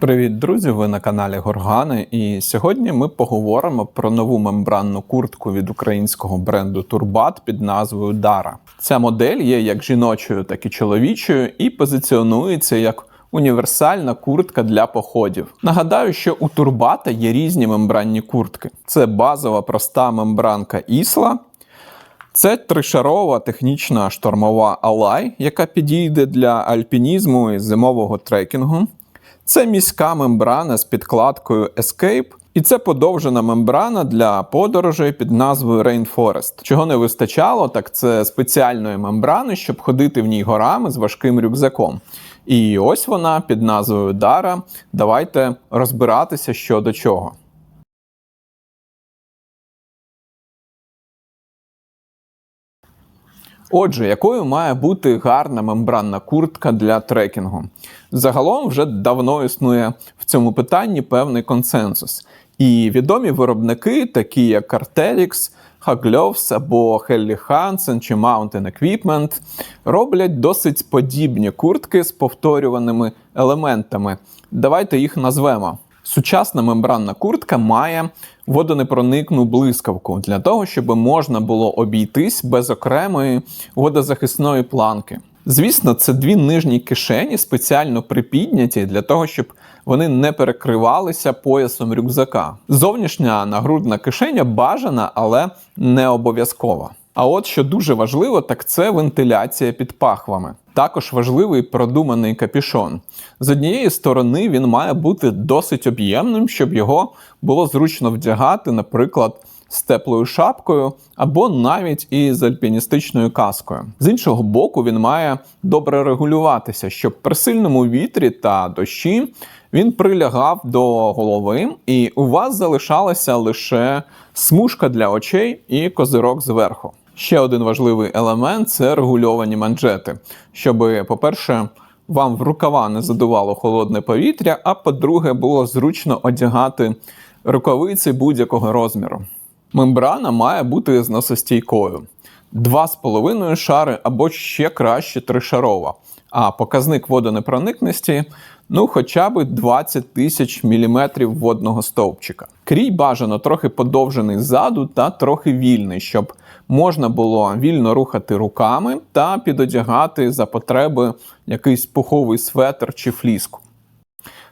Привіт, друзі! Ви на каналі Горгани. І сьогодні ми поговоримо про нову мембранну куртку від українського бренду Турбат під назвою Дара. Ця модель є як жіночою, так і чоловічою, і позиціонується як універсальна куртка для походів. Нагадаю, що у Турбата є різні мембранні куртки. Це базова проста мембранка Ісла. Це тришарова технічна штормова Алай, яка підійде для альпінізму і зимового трекінгу. Це міська мембрана з підкладкою Escape. І це подовжена мембрана для подорожей під назвою Rainforest. Чого не вистачало, так це спеціальної мембрани, щоб ходити в ній горами з важким рюкзаком. І ось вона під назвою Дара. Давайте розбиратися що до чого. Отже, якою має бути гарна мембранна куртка для трекінгу? Загалом вже давно існує в цьому питанні певний консенсус. І відомі виробники, такі як Arterix, Haglofs або Helly Hansen чи Mountain Equipment, роблять досить подібні куртки з повторюваними елементами. Давайте їх назвемо. Сучасна мембранна куртка має водонепроникну блискавку для того, щоб можна було обійтись без окремої водозахисної планки. Звісно, це дві нижні кишені спеціально припідняті для того, щоб вони не перекривалися поясом рюкзака. Зовнішня нагрудна кишеня бажана, але не обов'язкова. А от що дуже важливо, так це вентиляція під пахвами. Також важливий продуманий капюшон. З однієї сторони він має бути досить об'ємним, щоб його було зручно вдягати, наприклад, з теплою шапкою або навіть із альпіністичною каскою. З іншого боку, він має добре регулюватися, щоб при сильному вітрі та дощі він прилягав до голови, і у вас залишалася лише смужка для очей і козирок зверху. Ще один важливий елемент це регульовані манжети, щоб, по-перше, вам в рукава не задувало холодне повітря, а по-друге, було зручно одягати рукавиці будь-якого розміру. Мембрана має бути зносостійкою. 2,5 шари або ще краще тришарова. А показник водонепроникності ну хоча б 20 тисяч міліметрів водного стовпчика. Крій бажано трохи подовжений ззаду та трохи вільний, щоб можна було вільно рухати руками та підодягати за потреби якийсь пуховий светр чи фліску.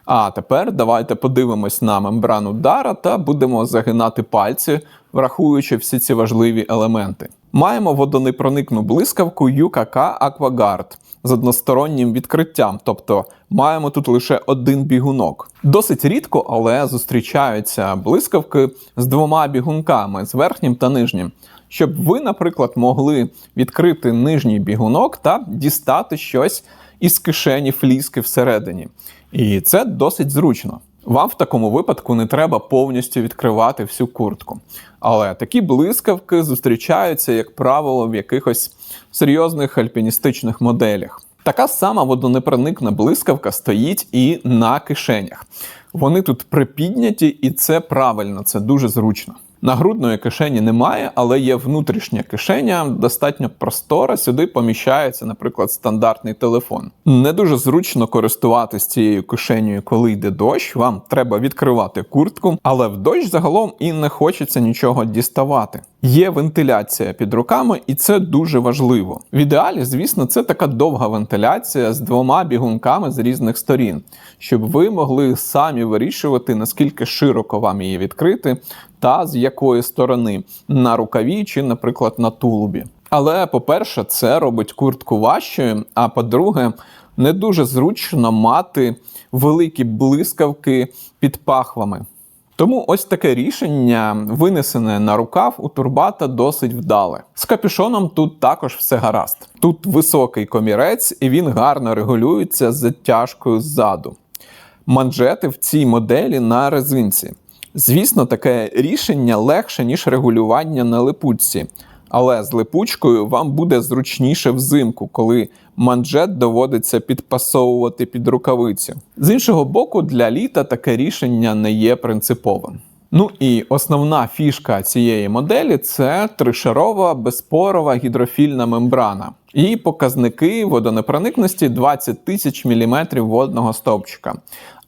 А тепер давайте подивимось на мембрану Дара та будемо загинати пальці, врахуючи всі ці важливі елементи. Маємо водонепроникну блискавку UKK Aquaguard з одностороннім відкриттям, тобто маємо тут лише один бігунок. Досить рідко, але зустрічаються блискавки з двома бігунками з верхнім та нижнім. Щоб ви, наприклад, могли відкрити нижній бігунок та дістати щось із кишені фліски всередині. І це досить зручно. Вам в такому випадку не треба повністю відкривати всю куртку. Але такі блискавки зустрічаються, як правило, в якихось серйозних альпіністичних моделях. Така сама водонепроникна блискавка стоїть і на кишенях. Вони тут припідняті, і це правильно, це дуже зручно. Нагрудної кишені немає, але є внутрішня кишеня, достатньо простора. Сюди поміщається, наприклад, стандартний телефон. Не дуже зручно користуватися цією кишенею, коли йде дощ. Вам треба відкривати куртку, але в дощ загалом і не хочеться нічого діставати. Є вентиляція під руками, і це дуже важливо. В ідеалі, звісно, це така довга вентиляція з двома бігунками з різних сторін, щоб ви могли самі вирішувати, наскільки широко вам її відкрити, та з якої сторони на рукаві чи, наприклад, на тулубі. Але, по-перше, це робить куртку важчою, а по-друге, не дуже зручно мати великі блискавки під пахвами. Тому ось таке рішення, винесене на рукав у турбата, досить вдале. З капюшоном тут також все гаразд. Тут високий комірець, і він гарно регулюється з затяжкою ззаду. Манжети в цій моделі на резинці. Звісно, таке рішення легше, ніж регулювання на липучці. Але з липучкою вам буде зручніше взимку, коли манжет доводиться підпасовувати під рукавицю. З іншого боку, для літа таке рішення не є принциповим. Ну і основна фішка цієї моделі це тришарова безпорова гідрофільна мембрана. Її показники водонепроникності 20 тисяч міліметрів водного стовпчика.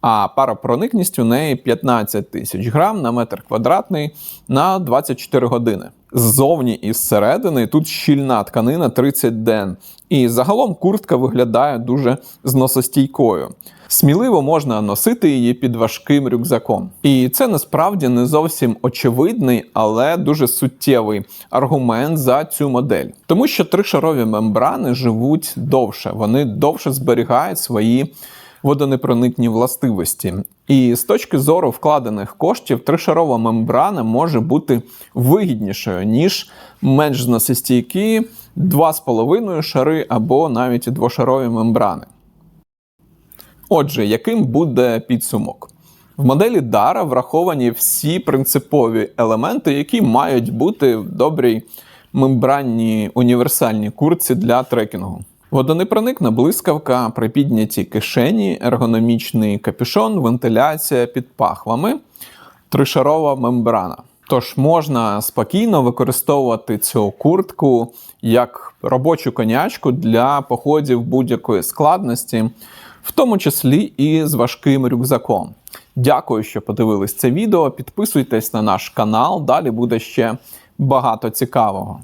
а паропроникність у неї 15 тисяч грам на метр квадратний на 24 години. Ззовні і зсередини тут щільна тканина 30 ден. І загалом куртка виглядає дуже зносостійкою. Сміливо можна носити її під важким рюкзаком. І це насправді не зовсім очевидний, але дуже суттєвий аргумент за цю модель. Тому що тришарові мембрани живуть довше, вони довше зберігають свої водонепроникні властивості. І з точки зору вкладених коштів, тришарова мембрана може бути вигіднішою, ніж менш зносостійкі 2,5 шари або навіть двошарові мембрани. Отже, яким буде підсумок? В моделі Дара враховані всі принципові елементи, які мають бути в добрій мембранній універсальній куртці для трекінгу. Водонепроникна блискавка, припідняті кишені, ергономічний капюшон, вентиляція під пахвами, тришарова мембрана. Тож можна спокійно використовувати цю куртку як робочу конячку для походів будь-якої складності, в тому числі і з важким рюкзаком. Дякую, що подивились це відео. Підписуйтесь на наш канал, далі буде ще багато цікавого.